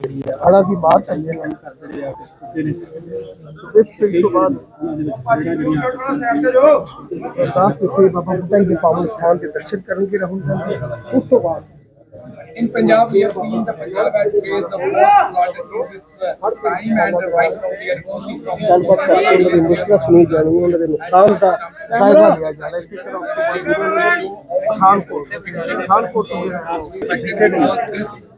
ਹੜਾ ਦੀ ਬਾਹਰ ਚੱਲੀ ਹੈ ਇਸ ਫੀਲਡ ਤੋਂ ਬਾਅਦ ਅਰਦਾਸ ਕੀਤੀ ਬਾਬਾ ਬੁੱਢਾ ਜੀ ਦੇ ਪਾਵਨ ਸਥਾਨ ਤੇ ਦਰਸ਼ਨ ਕਰਨਗੇ ਰਾਹੁਲ ਗਾਂਧੀ ਉਸ ਤੋਂ ਬਾਅਦ In Punjab, we have seen the Punjab had faced the worst flood in this uh, time, and right now we are going from ਗੱਲਬਾਤ ਕਰਕੇ ਉਹਨਾਂ ਦੀ ਮੁਸ਼ਕਲਾਂ ਸੁਣੀ ਜਾਣੀ ਉਹਨਾਂ ਦੇ ਨੁਕਸਾਨ ਦਾ ਫਾਇਦਾ ਲਿਆ ਜਾਣਾ ਇਸੇ ਤਰ੍ਹਾਂ ਉਸ ਤੋਂ ਬਾਅਦ ਉਹਨਾਂ ਨੇ ਪਠਾਨਕੋਟ ਪਠਾਨਕੋਟ ਤੋਂ affected because this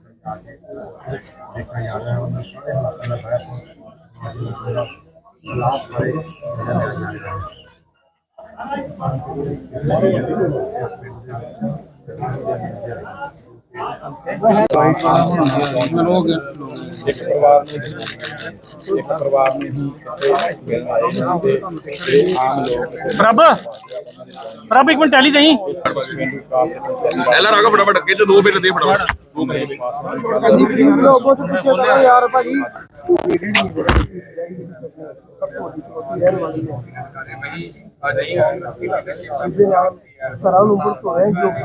ਦੇਖਿਆ ਜਾ ਰਿਹਾ ਉਹਨਾਂ ਸਾਰੇ ਹਾਲਾਤਾਂ ਦਾ ਫਾਇਦਾ ਲਾਭ ਕਰੇ ਜਿਹੜਾ ਜਾ ਰਿਹਾ ਹੈ Thank you. ਲੋਕ ਇੱਕ ਪਰਿਵਾਰ ਨੇ ਇੱਕ ਪਰਿਵਾਰ ਨੇ ਹੀ ਮਿਲਣ ਆਏ ਨੇ ਤੇ ਆਮ ਲੋਕ ਪ੍ਰਭ ਪ੍ਰਭ ਇੱਕ ਮਿੰਟ ਟੈਲੀ ਦੇਈ। ਪਹਿਲਾਂ ਰਾਗਾ ਫਟਾਫਟ ਅੱਗੇ ਚ ਦੋ ਫੇਰ ਦੇ ਫਟਾਫਟ। ਦੋ ਮਿੰਟ ਜੀ ਪਲੀਜ਼ ਲੋਗੋ ਤੋਂ ਪਿੱਛੇ ਕਰੋ ਯਾਰ ਭਾਜੀ ਘਰਾਂ ਨੂੰ ਤੋਂ ਹੈ ਜੋ ਕਿ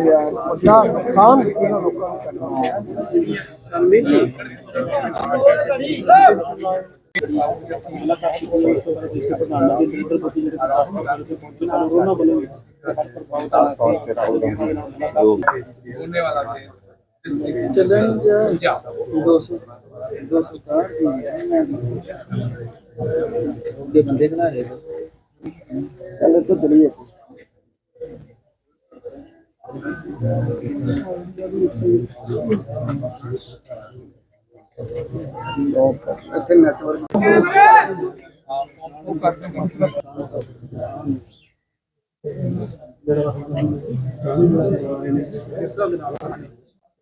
ਯਾਰ ਵੱਡਾ ਨੁਕਸਾਨ ਇਹਨਾਂ ਲੋਕਾਂ ਨੂੰ ਕਰਨਾ होने वाला थे ਚੱਲਣ ਜਾ 200 200 ਦੇ ਬੰਦੇ ਖਲਾ ਰਹੇ ਚੱਲ ਤੋਂ ਚਲੀਏ ਇੱਥੇ ਨੈਟਵਰਕ ਇਸ ਦਾ ਬਣਾ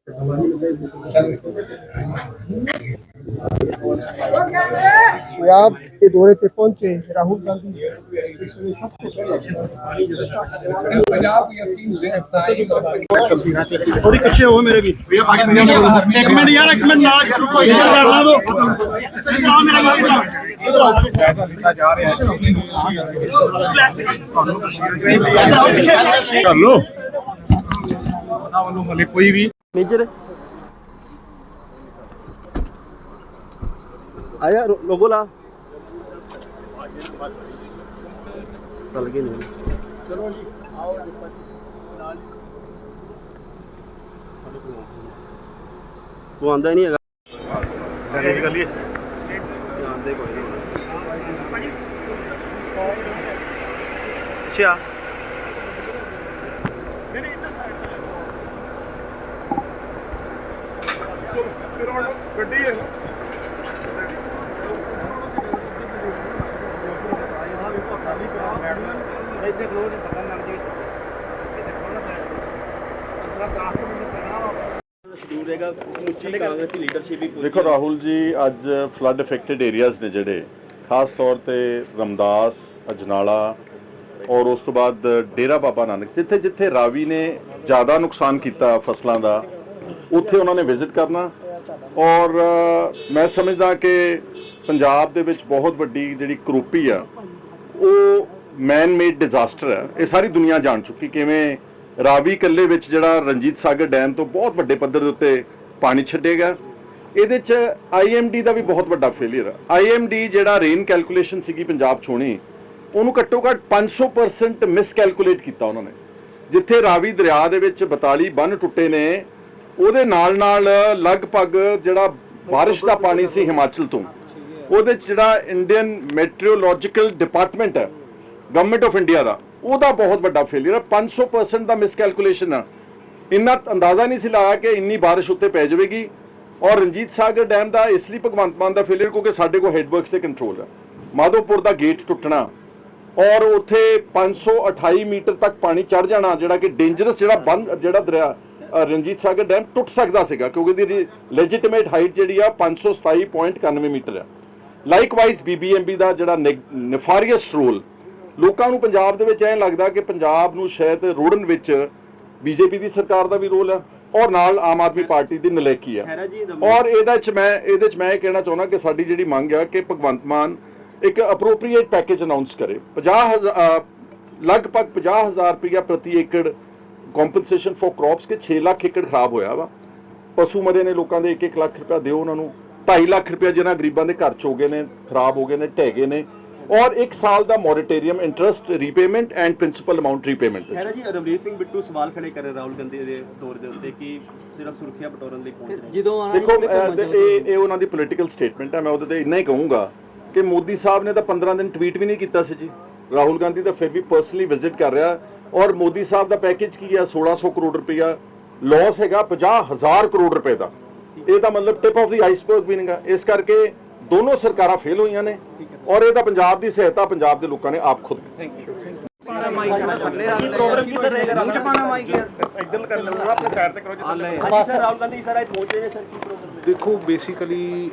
ਪੰਜਾਬ ਦੇ ਦੌਰੇ ਤੇ ਪਹੁੰਚੇ ਰਾਹੁਲ ਗਾਂਧੀ ਥੋੜੀ ਪਿੱਛੇ ਹੋ ਮੇਰੇ ਵੀ ਇੱਕ ਮਿੰਟ ਯਾਰ ਇੱਕ ਮਿੰਟ ਨਾ ਰੁਕੋ ਇੱਧਰ ਕਰ ਦੋ ਆ ਮੇਰਾ ਵੀਰ ਪੈਸਾ ਲਿੱਤਾ ਜਾ ਰਿਹਾ ਹੈ ਤੁਹਾਨੂੰ ਕਰ ਲੋ ਉਹਨਾਂ ਵੱਲੋਂ ਹਲੇ ਕੋਈ ਵੀ ਮੇਜਰ ਆਇਆ ਲੋਗੋ ਲਾ ਚੱਲ ਗਏ ਨਹੀਂ ਚਲੋ ਜੀ ਆਓ ਤੂੰ ਆਂਦਾ ਹੀ ਨਹੀਂ ਹੈਗਾ ਗੱਲ ਕਰੀਏ ਆਂਦੇ ਕੋਈ ਨਹੀਂ ਅੱਛਾ ਗੱਡੀ ਹੈ। ਇੱਥੇ ਫਲੋਰ ਨਹੀਂ ਪਤਾ ਲੱਗ ਜੇ। ਸ਼ਡਿਊਲ ਹੈਗਾ ਉੱਚੀ ਕਾਂਗਰਸ ਦੀ ਲੀਡਰਸ਼ਿਪ ਵੀ ਦੇਖੋ ਰਾਹੁਲ ਜੀ ਅੱਜ ਫਲੱਡ ਇਫੈਕਟਡ ਏਰੀਆਜ਼ ਨੇ ਜਿਹੜੇ। ਖਾਸ ਤੌਰ ਤੇ ਰਮਦਾਸ ਅਜਨਾਲਾ ਔਰ ਉਸ ਤੋਂ ਬਾਅਦ ਡੇਰਾ ਬਾਬਾ ਨਾਨਕ ਜਿੱਥੇ ਜਿੱਥੇ ਰਾਵੀ ਨੇ ਜ਼ਿਆਦਾ ਨੁਕਸਾਨ ਕੀਤਾ ਫਸਲਾਂ ਦਾ ਉੱਥੇ ਉਹਨਾਂ ਨੇ ਵਿਜ਼ਿਟ ਕਰਨਾ। ਔਰ ਮੈਂ ਸਮਝਦਾ ਕਿ ਪੰਜਾਬ ਦੇ ਵਿੱਚ ਬਹੁਤ ਵੱਡੀ ਜਿਹੜੀ ਕਰੋਪੀ ਆ, ਉਹ ਮੈਨ ਮੇਡ ਡਿਜ਼ਾਸਟਰ ਹੈ ਇਹ ਸਾਰੀ ਦੁਨੀਆ ਜਾਣ ਚੁੱਕੀ, ਕਿਵੇਂ ਰਾਵੀ ਕੱਲੇ ਵਿੱਚ ਜਿਹੜਾ ਰਣਜੀਤ ਸਾਗਰ ਡੈਮ ਤੋਂ ਬਹੁਤ ਵੱਡੇ ਪੱਧਰ ਦੇ ਉੱਤੇ ਪਾਣੀ ਛੱਡੇਗਾ ਇਹਦੇ ਚ ਆਈਐਮਡੀ ਦਾ ਵੀ ਬਹੁਤ ਵੱਡਾ ਫੇਲਿਅਰ ਹੈ ਆਈਐਮਡੀ ਜਿਹੜਾ ਰੇਨ ਕੈਲਕੂਲੇਸ਼ਨ ਸੀਗੀ ਪੰਜਾਬ 'ਚ ਹੋਣੀ ਉਹਨੂੰ ਘੱਟੋ ਘੱਟ 500% ਮਿਸ ਕੈਲਕੂਲੇਟ ਕੀਤਾ ਉਹਨਾਂ ਨੇ। ਜਿੱਥੇ ਰਾਵੀ ਦਰਿਆ ਦੇ ਵਿੱਚ 42 ਬੰਨ ਟੁੱਟੇ ਨੇ ਉਹਦੇ ਨਾਲ ਨਾਲ ਲਗਭਗ ਜਿਹੜਾ ਬਾਰਿਸ਼ ਦਾ ਪਾਣੀ ਸੀ ਹਿਮਾਚਲ ਤੋਂ, ਉਹਦੇ 'ਚ ਜਿਹੜਾ ਇੰਡੀਅਨ ਮੈਟਰੋਲੋਜੀਕਲ ਡਿਪਾਰਟਮੈਂਟ ਹੈ ਗਵਰਨਮੈਂਟ ਆਫ ਇੰਡੀਆ ਦਾ, ਉਹਦਾ ਬਹੁਤ ਵੱਡਾ ਫੇਲਿਅਰ ਹੈ। 500% ਦਾ ਮਿਸਕੈਲਕੂਲੇਸ਼ਨ ਆ ਇੰਨਾ ਅੰਦਾਜ਼ਾ ਨਹੀਂ ਸੀ ਲਾਇਆ ਕਿ ਇੰਨੀ ਬਾਰਿਸ਼ ਉੱਤੇ ਪੈ ਜਾਵੇਗੀ। ਔਰ ਰਣਜੀਤ ਸਾਗਰ ਡੈਮ ਦਾ, ਇਸ ਲਈ ਭਗਵੰਤ ਮਾਨ ਦਾ ਫੇਲਿਅਰ ਕਿਉਂਕਿ ਸਾਡੇ ਕੋਲ ਹੈਡਵਰਕਸ ਤੇ ਕੰਟਰੋਲ ਹੈ। ਮਾਧੋਪੁਰ ਦਾ ਗੇਟ ਟੁੱਟਣਾ, ਔਰ ਉੱਥੇ 528 ਮੀਟਰ ਤੱਕ ਪਾਣੀ ਚੜ ਜਾਣਾ, ਜਿਹੜਾ ਕਿ ਡੇਂਜਰਸ ਜਿਹੜਾ ਬੰਦ ਜਿਹੜਾ ਦਰਿਆ ਰਣਜੀਤ ਸਾਗਰ ਡੈਮ ਟੁੱਟ ਸਕਦਾ ਸੀਗਾ ਕਿਉਂਕਿ ਇਹਦੀ ਲੈਜੀਟੀਮੇਟ ਹਾਈਟ ਜਿਹੜੀ ਆ 527.91 ਮੀਟਰ ਆ। ਲਾਈਕਵਾਈਜ਼ ਬੀਬੀਐਮਬੀ ਦਾ ਜਿਹੜਾ ਨਿਫਾਰੀਅਸ ਰੋਲ ਲੋਕਾਂ ਨੂੰ ਪੰਜਾਬ ਦੇ ਵਿੱਚ ਐਂ ਲੱਗਦਾ ਕਿ ਪੰਜਾਬ ਨੂੰ ਸ਼ਾਇਦ ਰੋੜਨ ਵਿੱਚ ਬੀਜੇਪੀ ਦੀ ਸਰਕਾਰ ਦਾ ਵੀ ਰੋਲ ਹੈ ਔਰ ਨਾਲ ਆਮ ਆਦਮੀ ਪਾਰਟੀ ਦੀ ਨਲਾਇਕੀ ਆ। ਔਰ ਇਹਦੇ ਚ ਮੈਂ ਇਹਦੇ ਚ ਮੈਂ ਇਹ ਕਹਿਣਾ ਚਾਹੁੰਦਾ ਕਿ ਸਾਡੀ ਜਿਹੜੀ ਮੰਗ ਆ ਕਿ ਭਗਵੰਤ ਮਾਨ ਇੱਕ ਅਪਰੋਪਰੀਏਟ ਪੈਕੇਜ ਅਨਾਉਂਸ ਕਰੇ। 50000 ਲਗਭਗ 50000 ਰੁਪਇਆ ਪ੍ਰਤੀ ਏਕੜ ਕੰਪਨਸੇਸ਼ਨ ਫॉर ਕ੍ਰੌਪਸ ਕਿ 6 ਲੱਖ ਏਕੜ ਖਰਾਬ ਹੋਇਆ ਵਾ। ਪਸ਼ੂ ਮਰੇ ਨੇ ਲੋਕਾਂ ਦੇ 1-1 ਲੱਖ ਰੁਪਇਆ ਦਿਓ ਉਹਨਾਂ ਨੂੰ। 2.5 ਲੱਖ ਰੁਪਇਆ ਜਿਹਨਾਂ ਗਰੀਬਾਂ ਦੇ ਘਰ ਚੋ ਗਏ ਨੇ ਖਰਾਬ ਹੋ ਗਏ ਨੇ ਢਹਿ ਗਏ ਨੇ। ਔਰ 1 ਸਾਲ ਦਾ moratorium interest repayment and principal amount repayment Khaira ji Ravneet Singh Bittu ਸਵਾਲ ਖੜੇ ਕਰ ਰਹੇ ਰਾਹੁਲ ਗਾਂਧੀ ਦੇ ਦੌਰ ਦੇ ਉੱਤੇ ਕਿ ਸਿਰਫ ਸੁਰੱਖਿਆ ਬਟੋਰਨ ਲਈ ਪਹੁੰਚ ਰਹੇ। ਜਦੋਂ ਦੇਖੋ ਇਹ ਇਹ ਉਹਨਾਂ ਦੀ ਪੋਲੀਟੀਕਲ ਸਟੇਟਮੈਂਟ ਹੈ ਮੈਂ ਉਹਦੇ ਤੇ ਇੰਨਾ ਹੀ ਕਹੂੰਗਾ ਕਿ ਮੋਦੀ ਸਾਹਿਬ ਨੇ ਤਾਂ 15 ਦਿਨ ਟਵੀਟ ਵੀ ਨਹੀਂ ਕੀਤਾ ਸੀ ਜੀ। ਰਾਹੁਲ ਗਾਂਧੀ ਤਾਂ ਫਿਰ ਵੀ ਪਰਸਨਲੀ ਵਿਜ਼ਿਟ ਕਰ ਰਿਹਾ। ਔਰ ਮੋਦੀ ਸਾਹਿਬ ਦਾ ਪੈਕੇਜ ਕੀ ਹੈ 1600 ਕਰੋੜ ਰੁਪਇਆ ਲਾਸ ਹੈਗਾ 50000 ਕਰੋੜ ਰੁਪਏ ਦਾ। ਇਹ ਤਾਂ ਮਤਲਬ ਟਿਪ ਆਫ ਦੀ ਆਈਸਬਰਗ ਵੀ ਨਹੀਂਗਾ। ਇਸ ਕਰਕੇ ਦੋਨੋਂ ਸਰਕਾਰਾਂ ਫੇਲ ਹੋਈਆਂ ਨੇ ਔਰ ਇਹ ਤਾਂ ਪੰਜਾਬ ਦੀ ਸਹਾਇਤਾ ਪੰਜਾਬ ਦੇ ਲੋਕਾਂ ਨੇ ਆਪ ਖੁਦ ਇੱਧਰ ਕਰ ਲਓ ਆਪਣੇ ਸਾਈਡ ਤੇ ਕਰੋ ਹਾਂਜੀ ਸਰ ਰਾਹੁਲ ਗਾਂਧੀ ਸਰ ਅੱਜ ਪਹੁੰਚ ਰਹੇ ਨੇ ਸਰ ਕੀ ਪ੍ਰੋਗਰਾਮ ਦੇਖੋ ਬੇਸਿਕਲੀ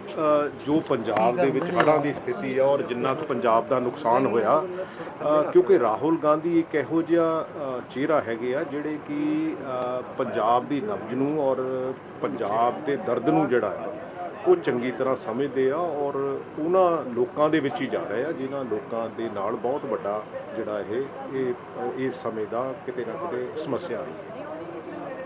ਜੋ ਪੰਜਾਬ ਦੇ ਵਿੱਚ ਹੜ੍ਹਾਂ ਦੀ ਸਥਿਤੀ ਹੈ ਔਰ ਜਿੰਨਾ ਕੁ ਪੰਜਾਬ ਦਾ ਨੁਕਸਾਨ ਹੋਇਆ ਕਿਉਂਕਿ ਰਾਹੁਲ ਗਾਂਧੀ ਇੱਕ ਇਹੋ ਜਿਹਾ ਚਿਹਰਾ ਹੈਗੇ ਆ ਜਿਹੜੇ ਕਿ ਪੰਜਾਬ ਦੀ ਨਬਜ ਨੂੰ ਔਰ ਪੰਜਾਬ ਦੇ ਦਰਦ ਨੂੰ ਜਿਹੜਾ ਆ ਉਹ ਚੰਗੀ ਤਰ੍ਹਾਂ ਸਮਝਦੇ ਆ ਔਰ ਉਹਨਾਂ ਲੋਕਾਂ ਦੇ ਵਿੱਚ ਹੀ ਜਾ ਰਹੇ ਆ, ਜਿਨ੍ਹਾਂ ਲੋਕਾਂ ਦੇ ਨਾਲ ਬਹੁਤ ਵੱਡਾ ਜਿਹੜਾ ਇਹ ਇਹ ਇਸ ਸਮੇਂ ਦਾ ਕਿਤੇ ਨਾ ਕਿਤੇ ਸਮੱਸਿਆ ਹੈ।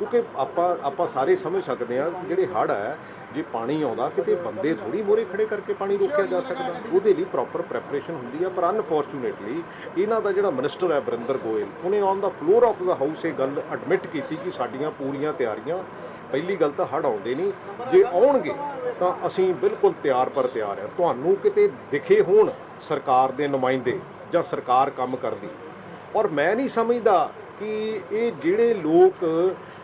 ਕਿਉਂਕਿ ਆਪਾਂ ਆਪਾਂ ਸਾਰੇ ਸਮਝ ਸਕਦੇ ਹਾਂ ਜਿਹੜੇ ਹੜ੍ਹ ਹੈ, ਜੇ ਪਾਣੀ ਆਉਂਦਾ, ਕਿਤੇ ਬੰਦੇ ਥੋੜੀ ਮੋਰੇ ਖੜੇ ਕਰਕੇ ਪਾਣੀ ਰੋਕਿਆ ਜਾ ਸਕਦਾ। ਉਹਦੇ ਲਈ ਪ੍ਰੋਪਰ ਪ੍ਰੈਪਰੇਸ਼ਨ ਹੁੰਦੀ ਹੈ ਪਰ ਅਨਫੋਰਚੂਨੇਟਲੀ ਇਹਨਾਂ ਦਾ ਜਿਹੜਾ ਮਿਨਿਸਟਰ ਹੈ ਬਰਿੰਦਰ ਗੋਇਲ, ਉਹਨੇ on the floor of the house ਇਹ ਗੱਲ ਐਡਮਿਟ ਕੀਤੀ ਕਿ ਸਾਡੀਆਂ ਪੂਰੀਆਂ ਤਿਆਰੀਆਂ, ਪਹਿਲੀ ਗੱਲ ਤਾਂ ਹੜ੍ਹ ਆਉਂਦੇ ਨਹੀਂ, ਜੇ ਆਉਣਗੇ ਤਾਂ ਅਸੀਂ ਬਿਲਕੁਲ ਤਿਆਰ ਪਰ ਤਿਆਰ ਹੈ। ਤੁਹਾਨੂੰ ਕਿਤੇ ਦਿਖੇ ਹੋਣ ਸਰਕਾਰ ਦੇ ਨੁਮਾਇੰਦੇ ਜਾਂ ਸਰਕਾਰ ਕੰਮ ਕਰਦੀ। ਔਰ ਮੈਂ ਨਹੀਂ ਸਮਝਦਾ ਕਿ ਇਹ ਜਿਹੜੇ ਲੋਕ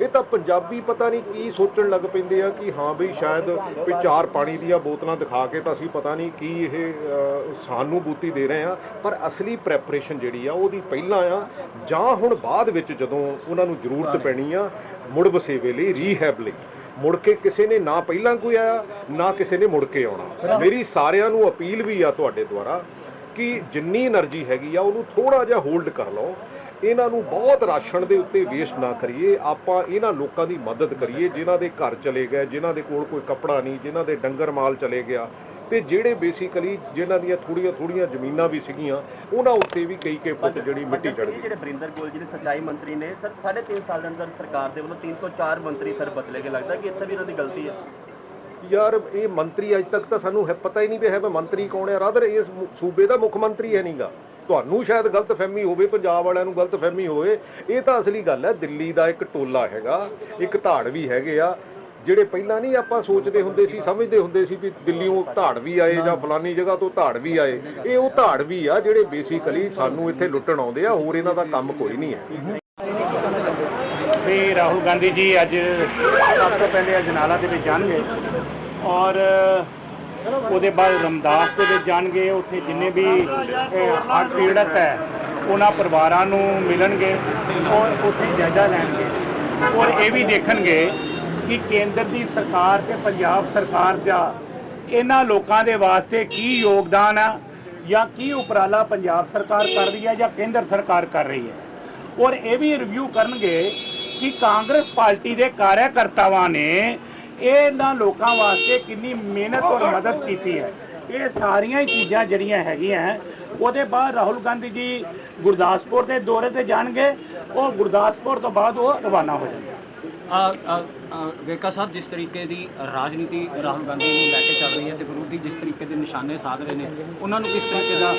ਇਹ ਤਾਂ ਪੰਜਾਬੀ ਪਤਾ ਨਹੀਂ ਕੀ ਸੋਚਣ ਲੱਗ ਪੈਂਦੇ ਆ ਕਿ ਹਾਂ ਬਈ ਸ਼ਾਇਦ ਵੀ ਚਾਰ ਪਾਣੀ ਦੀਆਂ ਬੋਤਲਾਂ ਦਿਖਾ ਕੇ ਤਾਂ ਅਸੀਂ ਪਤਾ ਨਹੀਂ ਕੀ ਇਹ ਸਾਨੂੰ ਬੂਤੀ ਦੇ ਰਹੇ ਆ। ਪਰ ਅਸਲੀ ਪ੍ਰੈਪਰੇਸ਼ਨ ਜਿਹੜੀ ਆ, ਉਹਦੀ ਪਹਿਲਾਂ ਆ, ਜਾਂ ਹੁਣ ਬਾਅਦ ਵਿੱਚ ਜਦੋਂ ਉਹਨਾਂ ਨੂੰ ਜ਼ਰੂਰਤ ਪੈਣੀ ਆ, ਮੁੜ ਵਸੇਵੇ ਲਈ ਰੀਹੈਬ ਲਈ। ਮੁੜ ਕੇ ਕਿਸੇ ਨੇ ਨਾ ਪਹਿਲਾਂ ਕੋਈ ਆਇਆ, ਨਾ ਕਿਸੇ ਨੇ ਮੁੜ ਕੇ ਆਉਣਾ। ਮੇਰੀ ਸਾਰਿਆਂ ਨੂੰ ਅਪੀਲ ਵੀ ਆ ਤੁਹਾਡੇ ਦੁਆਰਾ ਕਿ ਜਿੰਨੀ એનર્ਜੀ ਹੈਗੀ ਆ, ਉਹਨੂੰ ਥੋੜਾ ਜਿਹਾ ਹੋਲਡ ਕਰ ਲਓ। ਇਹਨਾਂ ਨੂੰ ਬਹੁਤ ਰਾਸ਼ਨ ਦੇ ਉੱਤੇ ਵੇਸਟ ਨਾ ਕਰੀਏ ਆਪਾਂ ਇਹਨਾਂ ਲੋਕਾਂ ਦੀ ਮਦਦ ਕਰੀਏ ਜਿਨ੍ਹਾਂ ਦੇ ਘਰ ਚਲੇ ਗਏ ਜਿਨ੍ਹਾਂ ਦੇ ਕੋਲ ਕੋਈ ਕੱਪੜਾ ਨਹੀਂ ਜਿਨ੍ਹਾਂ ਦੇ ਡੰਗਰ ਮਾਲ ਚਲੇ ਗਿਆ ਤੇ ਜਿਹੜੇ ਬੇਸਿਕਲੀ ਜਿਨ੍ਹਾਂ ਦੀਆਂ ਥੋੜੀਆਂ ਥੋੜੀਆਂ ਜ਼ਮੀਨਾਂ ਵੀ ਸੀਗੀਆਂ ਉਹਨਾਂ ਉੱਤੇ ਵੀ ਕਈ ਕਈ ਫੁੱਟ ਜਿਹੜੀ ਮਿੱਟੀ ਚੜ ਗਈ ਜਿਹੜੇ ਬਰਿੰਦਰ ਗੋਇਲ ਜੀ ਨੇ ਸੱਚਾਈ ਮੰਤਰੀ ਨੇ ਸਰ ਸਾਢੇ ਤਿੰਨ ਸਾਲ ਦੇ ਅੰਦਰ ਸਰਕਾਰ ਦੇ ਵੱਲੋਂ 3 ਤੋਂ 4 ਮੰਤਰੀ ਸਰ ਬਦਲੇ ਗਏ ਲੱਗਦਾ ਕਿ ਇੱਥੇ ਵੀ ਇਹਨਾਂ ਦੀ ਗਲਤੀ ਹੈ? ਯਾਰ ਇਹ ਮੰਤਰੀ ਅੱਜ ਤੱਕ ਤਾਂ ਸਾਨੂੰ ਪਤਾ ਹੀ ਨਹੀਂ ਵੀ ਹੈ ਮੈਂ ਮੰਤਰੀ ਕੌਣ ਹੈ। ਰਾਦਰ ਇਸ ਸੂਬੇ ਦਾ ਮੁੱਖ ਮੰਤਰੀ ਹੈ ਨਹੀਂਗਾ ਤੁਹਾਨੂੰ ਸ਼ਾਇਦ ਗਲਤਫਹਿਮੀ ਹੋਵੇ, ਪੰਜਾਬ ਵਾਲਿਆਂ ਨੂੰ ਗਲਤਫਹਿਮੀ ਹੋਵੇ, ਇਹ ਤਾਂ ਅਸਲੀ ਗੱਲ ਹੈ, ਦਿੱਲੀ ਦਾ ਇੱਕ ਟੋਲਾ ਹੈਗਾ, ਇੱਕ ਧਾੜ ਵੀ ਹੈਗੇ ਆ, ਜਿਹੜੇ ਪਹਿਲਾਂ ਨਹੀਂ ਆਪਾਂ ਸੋਚਦੇ ਹੁੰਦੇ ਸੀ, ਸਮਝਦੇ ਹੁੰਦੇ ਸੀ ਵੀ ਦਿੱਲੀੋਂ ਧਾੜ ਵੀ ਆਏ ਜਾਂ ਫਲਾਨੀ ਜਗ੍ਹਾ ਤੋਂ ਧਾੜ ਵੀ ਆਏ, ਇਹ ਉਹ ਧਾੜ ਵੀ ਆ ਜਿਹੜੇ ਬੇਸਿਕਲੀ ਸਾਨੂੰ ਇੱਥੇ ਲੁੱਟਣ ਆਉਂਦੇ ਆ, ਹੋਰ ਇਹਨਾਂ ਦਾ ਕੰਮ ਕੋਈ ਨਹੀਂ ਹੈ। ਵੀ ਰਾਹੁਲ ਗਾਂਧੀ ਜੀ ਅੱਜ ਸਭ ਤੋਂ ਪਹਿਲੇ ਅਜਨਾਲਾ ਦੇ ਵਿੱਚ ਜਾਣਗੇ ਔਰ ਉਹਦੇ ਬਾਅਦ ਰਮਦਾਸ ਦੇ ਵਿੱਚ ਜਾਣਗੇ ਉੱਥੇ ਜਿੰਨੇ ਵੀ ਅਹ, ਪੀੜਤ ਹੈ ਉਹਨਾਂ ਪਰਿਵਾਰਾਂ ਨੂੰ ਮਿਲਣਗੇ ਔਰ ਉੱਥੇ ਜਾਇਜ਼ਾ ਲੈਣਗੇ। ਔਰ ਇਹ ਵੀ ਦੇਖਣਗੇ ਕਿ ਕੇਂਦਰ ਦੀ ਸਰਕਾਰ ਤੇ ਪੰਜਾਬ ਸਰਕਾਰ ਦਾ ਇਹਨਾਂ ਲੋਕਾਂ ਦੇ ਵਾਸਤੇ ਕੀ ਯੋਗਦਾਨ ਆ ਜਾਂ ਕੀ ਉਪਰਾਲਾ ਪੰਜਾਬ ਸਰਕਾਰ ਕਰ ਰਹੀ ਹੈ ਜਾਂ ਕੇਂਦਰ ਸਰਕਾਰ ਕਰ ਰਹੀ ਹੈ। ਔਰ ਇਹ ਵੀ ਰਿਵਿਊ ਕਰਨਗੇ ਕਿ ਕਾਂਗਰਸ ਪਾਰਟੀ ਦੇ ਕਾਰਜਕਰਤਾਵਾਂ ਨੇ ਇਹਨਾਂ ਲੋਕਾਂ ਵਾਸਤੇ ਕਿੰਨੀ ਮਿਹਨਤ ਔਰ ਮਦਦ ਕੀਤੀ ਹੈ। ਇਹ ਸਾਰੀਆਂ ਹੀ ਚੀਜ਼ਾਂ ਜਿਹੜੀਆਂ ਹੈਗੀਆਂ ਉਹਦੇ ਬਾਅਦ ਰਾਹੁਲ ਗਾਂਧੀ ਜੀ ਗੁਰਦਾਸਪੁਰ ਦੇ ਦੌਰੇ ਤੇ ਜਾਣਗੇ ਉਹ ਗੁਰਦਾਸਪੁਰ ਤੋਂ ਬਾਅਦ ਉਹ ਰਵਾਨਾ ਹੋ ਜਾਣਗੇ। ਵੇਕਾ ਸਾਹਿਬ ਜਿਸ ਤਰੀਕੇ ਦੀ ਰਾਜਨੀਤੀ ਰਾਹੁਲ ਗਾਂਧੀ ਨੂੰ ਲੈ ਕੇ ਚੱਲ ਰਹੀ ਹੈ ਤੇ ਵਿਰੋਧੀ ਜਿਸ ਤਰੀਕੇ ਦੇ ਨਿਸ਼ਾਨੇ ਸਾਧ ਰਹੇ ਨੇ ਉਹਨਾਂ ਨੂੰ ਕਿਸ ਤਰੀਕੇ ਦਾ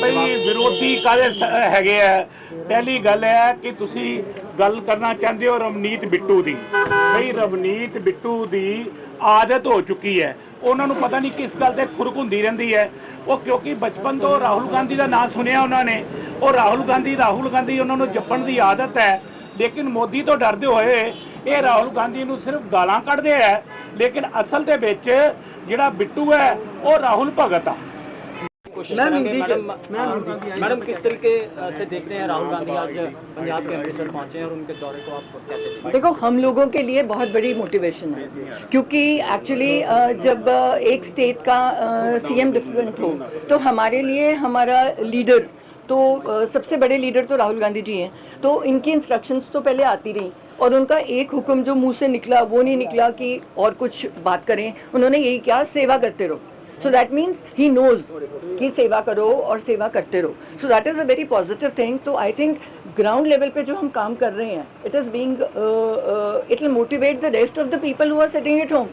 ਭਈ ਜਵਾਬ ਵਿਰੋਧੀ ਕਾਦੇ ਹੈਗੇ ਆ? ਪਹਿਲੀ ਗੱਲ ਹੈ ਕਿ ਤੁਸੀਂ ਗੱਲ ਕਰਨਾ ਚਾਹੁੰਦੇ ਹੋ ਰਵਨੀਤ ਬਿੱਟੂ ਦੀ? ਬਈ ਰਵਨੀਤ ਬਿੱਟੂ ਦੀ ਆਦਤ ਹੋ ਚੁੱਕੀ ਹੈ। ਉਹਨਾਂ ਨੂੰ ਪਤਾ ਨਹੀਂ ਕਿਸ ਗੱਲ ਤੇ ਖੁਰਕ ਹੁੰਦੀ ਰਹਿੰਦੀ ਹੈ। ਉਹ ਕਿਉਂਕਿ ਬਚਪਨ ਤੋਂ ਰਾਹੁਲ ਗਾਂਧੀ ਦਾ ਨਾਮ ਸੁਣਿਆ ਉਹਨਾਂ ਨੇ। ਉਹ ਰਾਹੁਲ ਗਾਂਧੀ ਰਾਹੁਲ ਗਾਂਧੀ ਉਹਨਾਂ ਨੂੰ ਜਪਣ ਦੀ ਆਦਤ ਹੈ। ਲੇਕਿਨ ਮੋਦੀ ਤੋਂ ਡਰਦੇ ਹੋਏ ਇਹ ਰਾਹੁਲ ਗਾਂਧੀ ਨੂੰ ਸਿਰਫ ਗਾਲਾਂ ਕੱਢਦੇ ਆ ਲੇਕਿਨ ਅਸਲ ਦੇ ਵਿੱਚ ਜਿਹੜਾ ਬਿੱਟੂ ਹੈ, ਉਹ ਰਾਹੁਲ ਭਗਤ ਆ। कोशिश करेंगे मैडम मैडम किस तरीके से देखते हैं राहुल गांधी आज पंजाब के अमृतसर पहुँचे हैं और उनके दौरे को आप कैसे देखो हम लोगों के लिए बहुत बड़ी मोटिवेशन है क्योंकि एक्चुअली जब एक स्टेट का सीएम डिफरेंट हो तो हमारे लिए हमारा लीडर तो सबसे बड़े लीडर तो राहुल गांधी जी हैं। तो इनकी इंस्ट्रक्शंस तो पहले आती रही और उनका एक हुक्म जो मुँह से निकला वो नहीं निकला कि और कुछ बात करें। उन्होंने यही कहा सेवा करते रहो। So that means he knows कि सेवा करो और सेवा करते रहो। So that is a very positive thing तो आई थिंक ग्राउंड लेवल पे जो हम काम कर रहे हैं it is being it will motivate the rest of the people who are sitting at home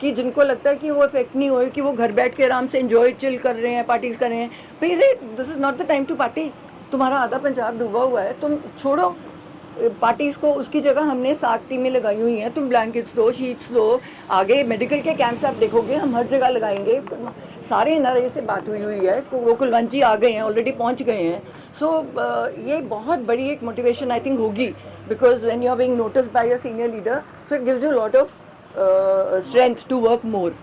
कि जिनको लगता है कि वो इफ़ेक्ट नहीं हो कि वो घर बैठ के आराम से इंजॉय चिल कर रहे हैं पार्टीज़ कर रहे हैं। भाई रे this is not the time to party तुम्हारा आधा पंजाब डूबा हुआ है, तुम छोड़ो। पार्टीज़ को उसकी जगह हमने साग टीमें लगाई हुई हैं। तुम ब्लैंकेट्स दो शीट्स दो आगे मेडिकल के कैंप्स आप देखोगे हम हर जगह लगाएँगे। सारे एन से बात हुई हुई है तो वो कुलवंची आ गए हैं ऑलरेडी पहुँच गए हैं। सो so, ये बहुत बड़ी एक मोटिवेशन आई थिंक होगी because when you are being notice by a senior leader so it gives you lot of strength to work more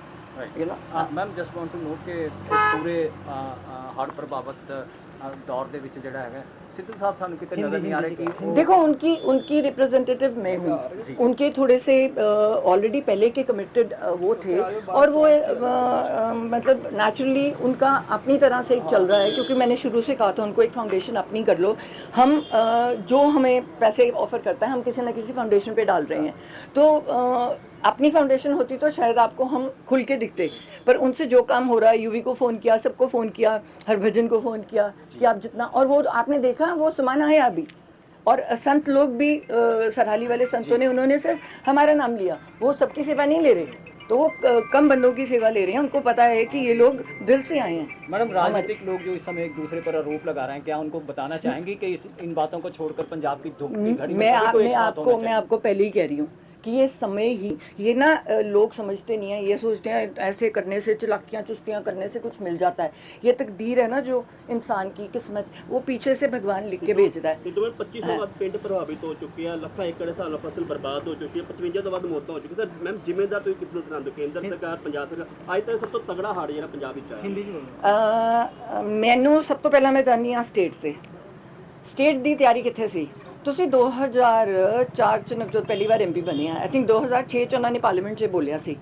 ma'am just want to know के पूरे हर बाबत ਪੂਰੇ ਅ, ਅ, ਹੜ੍ਹ ਪ੍ਰਭਾਵਿਤ ਅ, ਦੌਰ ਦੇ ਵਿੱਚ ਜਿਹੜਾ ਹੈਗਾ ਸਿੱਧੂ ਸਾਹਿਬ ਸਾਨੂੰ ਕਿਤੇ ਨਜ਼ਰ ਨਹੀਂ ਆ ਰਿਹਾ कि वो- देखो उनकी उनकी रिप्रेजेंटेटिव मैं हूँ उनके थोड़े से ऑलरेडी पहले के कमिटेड वो थे और वो अ, अ, मतलब नेचुरली उनका अपनी तरह से चल रहा है क्योंकि मैंने शुरू से कहा था उनको एक फाउंडेशन अपनी कर लो हम अ, जो हमें पैसे ऑफर करता है हम किसी न किसी फाउंडेशन पे डाल रहे हैं तो अ, अपनी फाउंडेशन होती तो शायद आपको हम खुल के दिखते। पर उनसे जो काम हो रहा है यूवी को फ़ोन किया सबको फ़ोन किया हरभजन को फ़ोन किया कि आप जितना और वो आपने देखा वो सामान आया अभी। और संत लोग भी सरहाली वाले संतों ने उन्होंने सिर्फ़ हमारा नाम लिया। वो सबकी सेवा नहीं ले रहे। तो वो कम बंदों की सेवा ले रहे हैं। उनको पता है कि ये लोग दिल से आए हैं। मैडम राजनीतिक लोग जो इस समय एक दूसरे पर आरोप लगा रहे हैं क्या उनको बताना चाहेंगे कि इस इन बातों को छोड़कर पंजाब की धूप की घड़ी में मैं आप, मैं आपको मैं आपको पहले ही कह रही हूँ। कि ये समय ही ये ना अ, लोग समझते नहीं है ये सोचते हैं ऐसे करने से चलाकियाँ चुस्तियाँ करने से कुछ मिल जाता है ये तकदीर है ना जो इंसान की किस्मत वो पीछे से भगवान लिख के भेजता है ਸਿੱਧੂ ਵਿੱਚ 25 ਤੋਂ ਵੱਧ ਪਿੰਡ ਪ੍ਰਭਾਵਿਤ ਹੋ ਚੁੱਕੇ ਆ ਲੱਖਾਂ ਏਕੜ ਹਿਸਾਬ ਨਾਲ ਫਸਲ ਬਰਬਾਦ ਹੋ ਚੁੱਕੀ ਹੈ 55 ਤੋਂ ਵੱਧ ਮੌਤਾਂ ਹੋ ਚੁੱਕੀਆਂ ਸਰ ਮੈਮ ਜ਼ਿੰਮੇਦਾਰ ਤੁਸੀਂ ਕਿਸ ਨੂੰ ਸੁਣਾਉਂਦੇ ਹੋ ਕੇਂਦਰ ਸਰਕਾਰ ਪੰਜਾਬ ਸਰਕਾਰ ਅੱਜ ਤੱਕ ਸਭ ਤੋਂ ਤਗੜਾ ਹਾੜ ਜਿਹੜਾ ਪੰਜਾਬ ਵਿੱਚ ਆਇਆ ਅ, ਮੈਨੂੰ ਸਭ ਤੋਂ ਪਹਿਲਾਂ ਮੈਂ ਜਾਣੀ ਆ ਸਟੇਟ ਤੇ ਸਟੇਟ ਦੀ ਤਿਆਰੀ ਕਿੱਥੇ ਸੀ ਤੁਸੀਂ 2004 ਚ ਨਵਜੋਤ ਪਹਿਲੀ ਵਾਰ ਐਮਪੀ ਬਣੇ ਆ ਆਈ ਥਿੰਕ 2006 ਚ ਉਹਨਾਂ ਨੇ ਪਾਰਲੀਮੈਂਟ 'ਚ ਬੋਲਿਆ ਸੀ।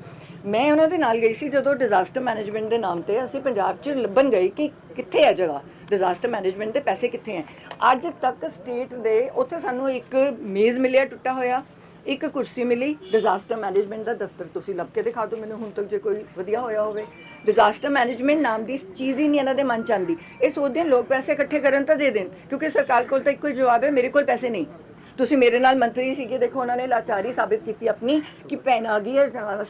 ਮੈਂ ਉਹਨਾਂ ਦੇ ਨਾਲ ਗਈ ਸੀ ਜਦੋਂ ਡਿਜ਼ਾਸਟਰ ਮੈਨੇਜਮੈਂਟ ਦੇ ਨਾਮ ਤੇ ਅਸੀਂ ਪੰਜਾਬ 'ਚ ਲੱਭਣ ਗਏ ਕਿ ਕਿੱਥੇ ਹੈ ਜਗ੍ਹਾ? ਡਿਜ਼ਾਸਟਰ ਮੈਨੇਜਮੈਂਟ ਦੇ ਪੈਸੇ ਕਿੱਥੇ ਹੈ ਅੱਜ ਤੱਕ ਸਟੇਟ ਦੇ, ਉੱਥੇ ਸਾਨੂੰ ਇੱਕ ਮੇਜ਼ ਮਿਲਿਆ, ਟੁੱਟਾ ਹੋਇਆ। ਇੱਕ ਕੁਰਸੀ ਮਿਲੀ ਡਿਜ਼ਾਸਟਰ ਮੈਨੇਜਮੈਂਟ ਦਾ ਦਫ਼ਤਰ, ਤੁਸੀਂ ਲੱਭ ਕੇ ਦਿਖਾ ਦਿਓ ਮੈਨੂੰ, ਹੁਣ ਤੱਕ ਜੇ ਕੋਈ ਵਧੀਆ ਹੋਇਆ ਹੋਵੇ। ਡਿਜ਼ਾਸਟਰ ਮੈਨੇਜਮੈਂਟ ਨਾਮ ਦੀ ਚੀਜ਼ ਹੀ ਨਹੀਂ ਇਹਨਾਂ ਦੇ ਮਨ ਚ ਆਉਂਦੀ। ਇਹ ਸੋਚਦੇ ਨੇ ਲੋਕ ਪੈਸੇ ਇਕੱਠੇ ਕਰਨ ਤਾਂ ਦੇ ਦੇਣ, ਕਿਉਂਕਿ ਸਰਕਾਰ ਕੋਲ ਤਾਂ ਇੱਕੋ ਹੀ ਜਵਾਬ ਹੈ, ਮੇਰੇ ਕੋਲ ਪੈਸੇ ਨਹੀਂ। ਤੁਸੀਂ ਮੇਰੇ ਨਾਲ ਮੰਤਰੀ ਸੀਗੇ, ਦੇਖੋ ਉਹਨਾਂ ਨੇ ਲਾਚਾਰੀ ਸਾਬਿਤ ਕੀਤੀ ਆਪਣੀ, ਕਿ ਪੈਨ ਆ ਗਈ ਹੈ ਜਨਾਲਾ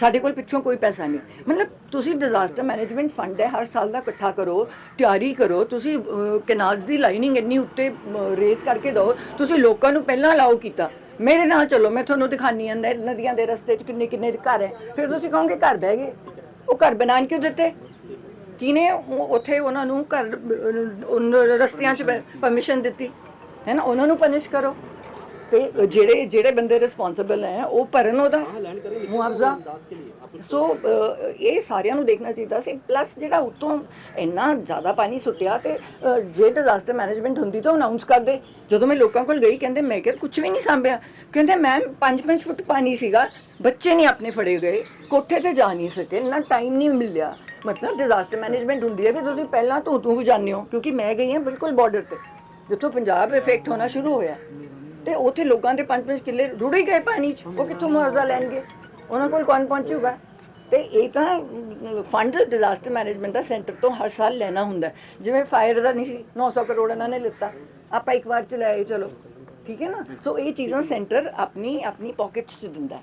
ਸਾਡੇ ਕੋਲ ਪਿੱਛੋਂ ਕੋਈ ਪੈਸਾ ਨਹੀਂ। ਮਤਲਬ ਤੁਸੀਂ ਡਿਜ਼ਾਸਟਰ ਮੈਨੇਜਮੈਂਟ ਫੰਡ ਹੈ, ਹਰ ਸਾਲ ਦਾ ਇਕੱਠਾ ਕਰੋ, ਤਿਆਰੀ ਕਰੋ, ਤੁਸੀਂ ਕੈਨਾਲਸ ਦੀ ਲਾਈਨਿੰਗ ਇੰਨੀ ਉੱਤੇ ਰੇਸ ਕਰਕੇ ਦਿਓ, ਤੁਸੀਂ ਲੋਕਾਂ ਨੂੰ ਪਹਿਲਾਂ ਅਲਾਉ ਕੀਤਾ। ਮੇਰੇ ਨਾਲ ਚਲੋ ਮੈਂ ਤੁਹਾਨੂੰ ਦਿਖਾਨੀ ਆ ਨ- ਨਦੀਆਂ ਦੇ ਰਸਤੇ 'ਚ ਕਿੰਨੇ ਕਿੰਨੇ ਘਰ ਹੈ ਫਿਰ ਤੁਸੀਂ ਕਹੋਗੇ ਘਰ ਬਹਿ ਗਏ? ਉਹ ਘਰ ਬਣਾਉਣ ਕਿਉਂ ਦਿੱਤੇ? ਕਿਨੇ ਉੱਥੇ ਉਹਨਾਂ ਨੂੰ ਘਰ ਅਹ, ਉਹਨਾਂ ਰਸਤਿਆਂ 'ਚ ਪਰਮਿਸ਼ਨ ਦਿੱਤੀ? ਹੈ ਨਾ? ਉਹਨਾਂ ਨੂੰ ਪਨਿਸ਼ ਕਰੋ। ਤੇ ਜਿਹੜੇ ਜਿਹੜੇ ਬੰਦੇ ਰਿਸਪੌਂਸਿਬਲ ਹੈ, ਉਹ ਭਰਨ ਉਹਦਾ ਮੁਆਵਜ਼ਾ। ਸੋ ਇਹ ਸਾਰਿਆਂ ਨੂੰ ਦੇਖਣਾ ਚਾਹੀਦਾ ਸੀ। ਪਲੱਸ ਜਿਹੜਾ ਉਤੋਂ ਇੰਨਾ ਜ਼ਿਆਦਾ ਪਾਣੀ ਸੁੱਟਿਆ ਤੇ ਜੇ ਡਿਜ਼ਾਸਟਰ ਮੈਨੇਜਮੈਂਟ ਹੁੰਦੀ ਤਾਂ ਅਨਾਉਂਸ ਕਰ ਦੇ। ਜਦੋਂ ਮੈਂ ਲੋਕਾਂ ਕੋਲ ਗਈ, ਕਹਿੰਦੇ, ਮੈਂ ਕਿਹਾ ਕੁਝ ਵੀ ਨਹੀਂ ਸਾਂਭਿਆ। ਕਹਿੰਦੇ ਮੈਮ 5-5 ਫੁੱਟ ਪਾਣੀ ਸੀਗਾ, ਬੱਚੇ ਨਹੀਂ ਆਪਣੇ ਫੜੇ ਗਏ, ਕੋਠੇ ਤੇ ਜਾ ਨਹੀਂ ਸਕੇ, ਇੰਨਾ ਟਾਈਮ ਨਹੀਂ ਮਿਲਿਆ। ਮਤਲਬ ਡਿਜ਼ਾਸਟਰ ਮੈਨੇਜਮੈਂਟ ਹੁੰਦੀ ਹੈ ਕਿ ਤੁਸੀਂ ਪਹਿਲਾਂ ਤੋਂ ਤੂੰ ਵੀ ਜਾਣਦੇ ਹੋ, ਕਿਉਂਕਿ ਮੈਂ ਗਈ ਹਾਂ ਬਿਲਕੁਲ ਬਾਰਡਰ ਤੇ, ਜਿੱਥੋਂ ਪੰਜਾਬ ਇਫੈਕਟ ਹੋਣਾ ਸ਼ੁਰੂ ਹੋਇਆ। ਤੇ ਉੱਥੇ ਲੋਕਾਂ ਦੇ 5-5 ਕਿੱਲੇ ਰੁੜ ਹੀ ਗਏ ਪਾਣੀ 'ਚ। ਉਹ ਕਿੱਥੋਂ ਮੁਆਵਜ਼ਾ ਲੈਣਗੇ? ਉਹਨਾਂ ਕੋਲ ਕੌਣ ਪਹੁੰਚੂਗਾ? ਤੇ ਇਹ ਤਾਂ ਫੰਡ ਡਿਜ਼ਾਸਟਰ ਮੈਨੇਜਮੈਂਟ ਦਾ ਸੈਂਟਰ ਤੋਂ ਹਰ ਸਾਲ ਲੈਣਾ ਹੁੰਦਾ ਜਿਵੇਂ ਫਾਇਰ ਦਾ ਨਹੀਂ ਸੀ 900 ਕਰੋੜ ਇਹਨਾਂ ਨੇ ਲਿੱਤਾ। ਆਪਾਂ ਇੱਕ ਵਾਰ ਚ ਲੈ ਆਏ, ਚਲੋ। ਠੀਕ ਹੈ ਨਾ? ਸੋ ਇਹ ਚੀਜ਼ਾਂ ਸੈਂਟਰ ਆਪਣੀ ਆਪਣੀ ਪਾਕਟਸ ਚ ਦਿੰਦਾ